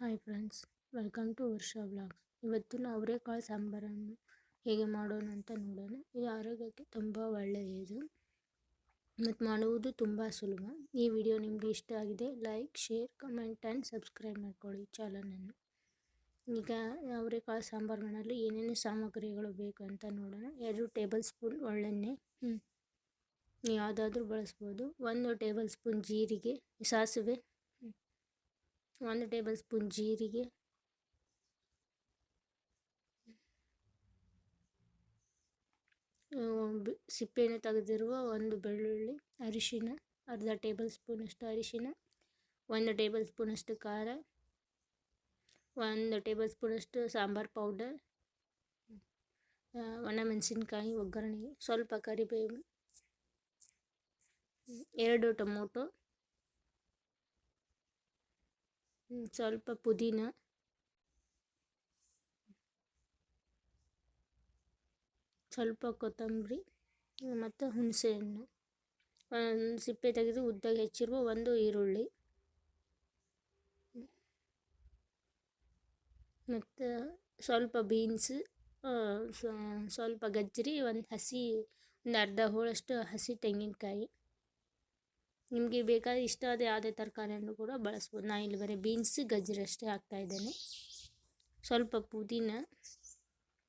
Hi friends welcome to Varsha blogs ಇವತ್ತು ನಾವು ಅವರೆಕಾಳು ಸಾಂಬಾರನ್ನು ಹೇಗೆ ಮಾಡೋಣ ಅಂತ ನೋಡೋಣ. ಇದು ಆರೋಗ್ಯಕ್ಕೆ ತುಂಬ ಒಳ್ಳೆಯದು ಮತ್ತು ಮಾಡುವುದು ತುಂಬ ಸುಲಭ. ಈ ವಿಡಿಯೋ ನಿಮಗೆ ಇಷ್ಟ ಆಗಿದೆ like share comment and subscribe ಮಾಡ್ಕೊಳ್ಳಿ ಚಾನಲನ್ನು. ಈಗ ಅವರೆಕಾಳು ಸಾಂಬಾರು ಮಾಡಲು ಏನೇನು ಸಾಮಗ್ರಿಗಳು ಬೇಕು ಅಂತ ನೋಡೋಣ. ಎರಡು ಟೇಬಲ್ ಸ್ಪೂನ್ ಒಳ್ಳೆಣ್ಣೆ ಹ್ಞೂ ಯಾವುದಾದ್ರೂ ಬಳಸ್ಬೋದು. ಒಂದು ಟೇಬಲ್ ಸ್ಪೂನ್ ಜೀರಿಗೆ, ಸಾಸಿವೆ ಒಂದು ಟೇಬಲ್ ಸ್ಪೂನ್ ಜೀರಿಗೆ. ಸಿಪ್ಪೆಯನ್ನು ತೆಗೆದಿರುವ ಒಂದು ಬೆಳ್ಳುಳ್ಳಿ, ಅರಿಶಿನ, ಅರ್ಧ ಟೇಬಲ್ ಸ್ಪೂನಷ್ಟು ಅರಿಶಿನ, ಒಂದು ಟೇಬಲ್ ಸ್ಪೂನಷ್ಟು ಖಾರ, ಒಂದು ಟೇಬಲ್ ಸ್ಪೂನಷ್ಟು ಸಾಂಬಾರು ಪೌಡರ್ ಒಣಮೆಣಸಿನ್ಕಾಯಿ ಒಗ್ಗರಣೆಗೆ ಸ್ವಲ್ಪ ಕರಿಬೇವು, ಎರಡು ಟೊಮೊಟೊ ಸ್ವಲ್ಪ ಪುದೀನ. ಸ್ವಲ್ಪ ಕೊತ್ತಂಬರಿ, ಮತ್ತು ಹುಣಸೆಹಣ್ಣು. ಒಂದು ಸಿಪ್ಪೆ ತೆಗೆದು ಉದ್ದಾಗ ಹೆಚ್ಚಿರುವ ಒಂದು ಈರುಳ್ಳಿ. ಮತ್ತು ಸ್ವಲ್ಪ ಬೀನ್ಸ್ ಸ್ವಲ್ಪ ಗಜ್ಜರಿ, ಒಂದು ಹಸಿ, ಒಂದು ಅರ್ಧ ಹೋಳಷ್ಟು ಹಸಿ ತೆಂಗಿನಕಾಯಿ. ನಿಮಗೆ ಬೇಕಾದ ಇಷ್ಟ ಆದ ಯಾವುದೇ ತರಕಾರಿಯನ್ನು ಕೂಡ ಬಳಸ್ಬೋದು. ನಾನು ಇಲ್ಲಿ ಬರೀ ಬೀನ್ಸ್, ಗಜ್ಜರಿ ಅಷ್ಟೇ ಹಾಕ್ತಾಯಿದ್ದೇನೆ ಸ್ವಲ್ಪ ಪುದೀನ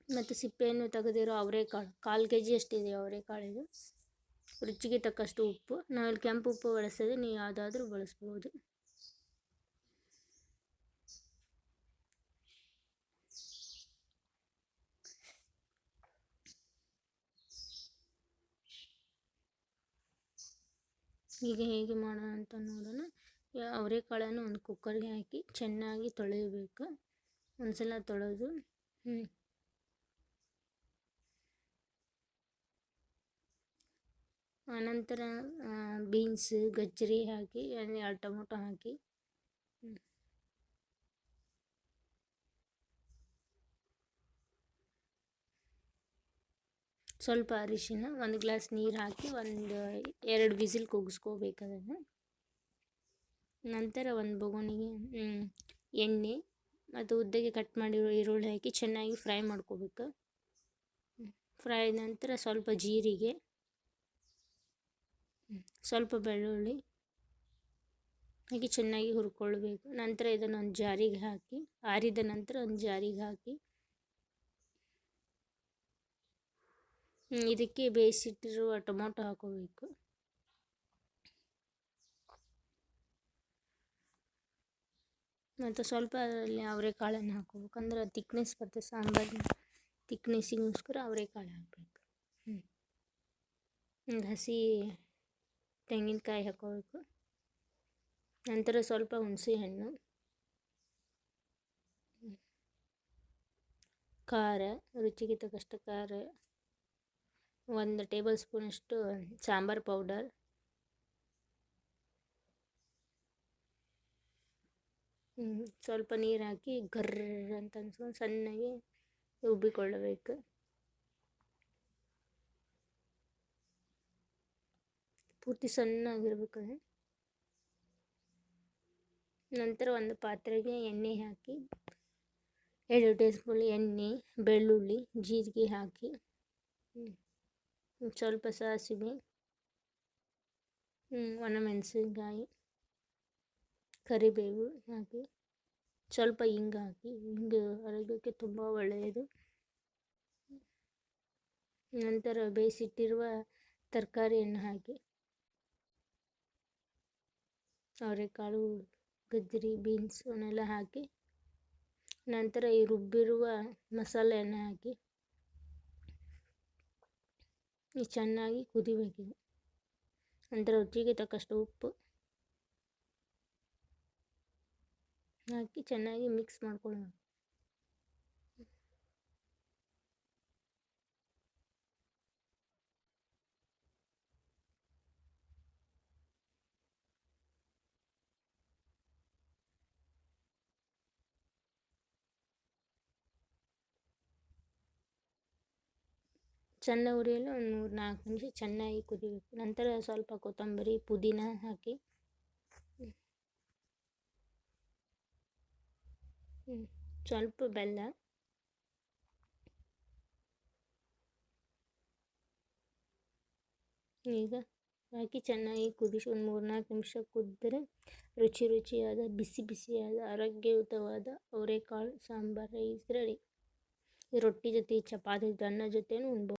ಮತ್ತು ಸಿಪ್ಪೆಯನ್ನು ತೆಗೆದಿರೋ ಅವರೆಕಾಳು, ಕಾಲು ಕೆ ಜಿ ಅಷ್ಟಿದೆ ರುಚಿಗೆ ತಕ್ಕಷ್ಟು ಉಪ್ಪು. ನಾವಿಲ್ಲಿ ಕೆಂಪು ಉಪ್ಪು ಬಳಸಿದ್ರೆ ನೀವು ಯಾವುದಾದ್ರೂ ಬಳಸ್ಬೋದು. ಈಗ ಹೇಗೆ ಮಾಡೋಣ ಅಂತ ನೋಡೋಣ. ಅವರೆಕಾಳನ್ನು ಒಂದು ಕುಕ್ಕರ್ಗೆ ಹಾಕಿ ಚೆನ್ನಾಗಿ ತೊಳೆಯಬೇಕು. ಒಂದು ಸಲ ತೊಳೆದು ಆನಂತರ ಬೀನ್ಸ್ ಗಜ್ಜರಿ ಹಾಕಿ ಎರಡು ಟೊಮೊಟೊ ಹಾಕಿ ಸ್ವಲ್ಪ ಅರಿಶಿನ, ಒಂದು ಗ್ಲಾಸ್ ನೀರು ಹಾಕಿ ಒಂದು ಎರಡು ವಿಸಿಲ್ ಅದನ್ನು. ನಂತರ ಒಂದು ಬೊಗಣಿಗೆ ಎಣ್ಣೆ ಮತ್ತು ಉದ್ದಗೆ ಕಟ್ ಮಾಡಿರೋ ಈರುಳ್ಳಿ ಹಾಕಿ ಚೆನ್ನಾಗಿ ಫ್ರೈ ಮಾಡ್ಕೋಬೇಕು. ಫ್ರೈ ನಂತರ ಸ್ವಲ್ಪ ಜೀರಿಗೆ, ಸ್ವಲ್ಪ ಬೆಳ್ಳುಳ್ಳಿ ಹಾಕಿ ಚೆನ್ನಾಗಿ ಹುರ್ಕೊಳ್ಬೇಕು. ನಂತರ ಇದನ್ನು ಒಂದು ಜಾರಿಗೆ ಹಾಕಿ, ಆರಿದ ನಂತರ ಒಂದು ಜಾರಿಗೆ ಹಾಕಿ ಇದಕ್ಕೆ ಬೇಯಿಸಿಟ್ಟಿರುವ ಟೊಮೊಟೊ ಹಾಕೋಬೇಕು. ಮತ್ತು ಸ್ವಲ್ಪ ಅದರಲ್ಲಿ ಅವರೆಕಾಳನ್ನು ಹಾಕೋಬೇಕು. ಅಂದ್ರೆ ತಿಕ್ನೆಸ್ ಬರ್ತದೆ ಸಾಂಬಾರಿನ ತಿಕ್ನೆಸ್ಸಿಗೋಸ್ಕರ ಅವರೆಕಾಳು ಹಾಕಬೇಕು. ಹ್ಞೂ ಹಸಿ ತೆಂಗಿನಕಾಯಿ ಹಾಕೋಬೇಕು. ನಂತರ ಸ್ವಲ್ಪ ಹುಣಸೆ ಹಣ್ಣು ಖಾರ, ರುಚಿಗೆ ತಕ್ಕಷ್ಟು ಖಾರ. ಒಂದು ಟೇಬಲ್ ಸ್ಪೂನಷ್ಟು ಸಾಂಬಾರು ಪೌಡರ್. ಸ್ವಲ್ಪ ನೀರು ಹಾಕಿ ಗರ್ರ ಅಂತ ಅನ್ಸ್ಕೊಂಡು ಸಣ್ಣಗೆ ಉಬ್ಬಿಕೊಳ್ಳಬೇಕು ಪೂರ್ತಿ ಸಣ್ಣಾಗಿರ್ಬೇಕು ನಂತರ ಒಂದು ಪಾತ್ರೆಗೆ ಎಣ್ಣೆ ಹಾಕಿ, ಎರಡು ಟೇಸ್ಪೂನ್ ಎಣ್ಣೆ, ಬೆಳ್ಳುಳ್ಳಿ, ಜೀರಿಗೆ ಹಾಕಿ. ಸ್ವಲ್ಪ ಸಾಸಿವೆ ಒಣಮೆಣಸಿನ್ಕಾಯಿ ಕರಿಬೇವು ಹಾಕಿ ಸ್ವಲ್ಪ ಹಿಂಗೆ ಹಾಕಿ, ಹಿಂಗೆ ಆರೋಗ್ಯಕ್ಕೆ ತುಂಬ ಒಳ್ಳೆಯದು. ನಂತರ ಬೇಯಿಸಿಟ್ಟಿರುವ ತರಕಾರಿಯನ್ನು ಹಾಕಿ, ಅವರೆಕಾಳು, ಗಜ್ಜರಿ, ಬೀನ್ಸ್ ಅವನ್ನೆಲ್ಲ ಹಾಕಿ, ನಂತರ ಈ ರುಬ್ಬಿರುವ ಮಸಾಲೆಯನ್ನು ಹಾಕಿ ಚೆನ್ನಾಗಿ ಕುದಿಬೇಕು. ನಂತರ ರುಚಿಗೆ ತಕ್ಕಷ್ಟು ಉಪ್ಪು ಹಾಕಿ ಚೆನ್ನಾಗಿ ಮಿಕ್ಸ್ ಮಾಡ್ಕೊಳ್ಳೋಣ. ಸಣ್ಣ ಹುರಿಯಲು ಒಂದು ಮೂರು ನಾಲ್ಕು ನಿಮಿಷ ಚೆನ್ನಾಗಿ ಕುದಿಬೇಕು. ನಂತರ ಸ್ವಲ್ಪ ಕೊತ್ತಂಬರಿ ಪುದೀನ ಹಾಕಿ. ಸ್ವಲ್ಪ ಬೆಲ್ಲ. ಈಗ ಹಾಕಿ ಚೆನ್ನಾಗಿ ಕುದಿಸಿ ಒಂದು ಮೂರು ನಾಲ್ಕು ನಿಮಿಷ ಕುದ್ದರೆ ರುಚಿ ರುಚಿಯಾದ, ಬಿಸಿ ಬಿಸಿಯಾದ, ಆರೋಗ್ಯಯುತವಾದ ಅವರೆಕಾಳು, ಸಾಂಬಾರು, ರೈಸ್ ರೆಡಿ. ರೊಟ್ಟಿ ಜೊತೆ, ಚಪಾತಿ, ಅನ್ನ ಜೊತೆನೂ ಉಣ್ಬೋದು.